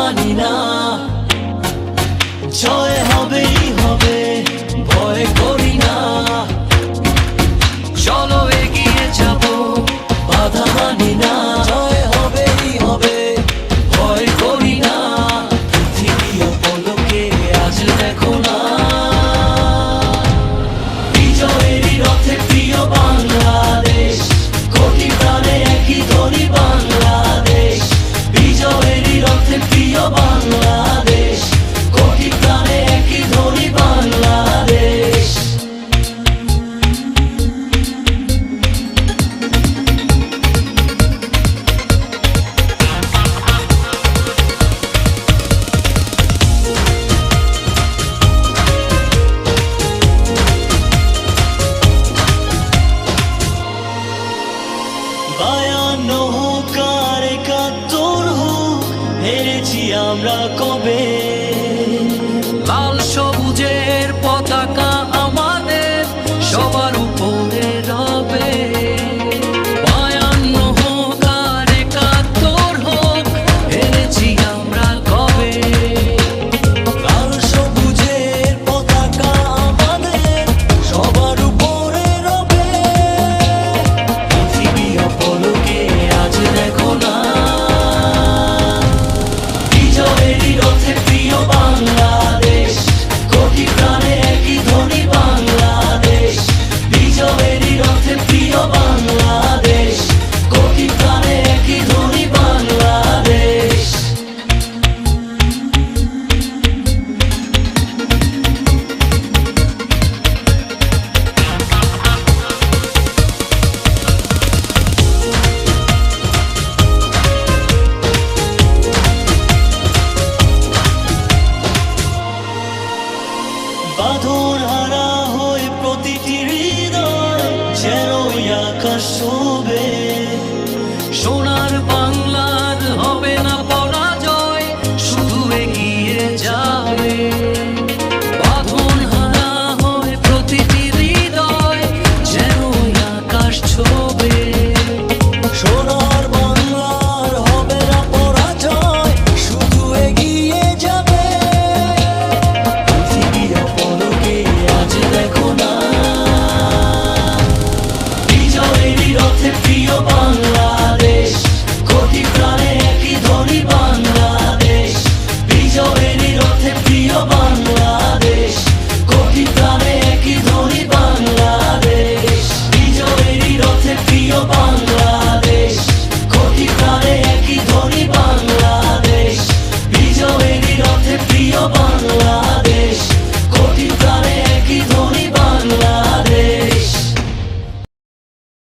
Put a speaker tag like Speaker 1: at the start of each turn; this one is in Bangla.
Speaker 1: মানি না। জয় হবেই আমরা কবে শোবে সোনার বাংলার হবে না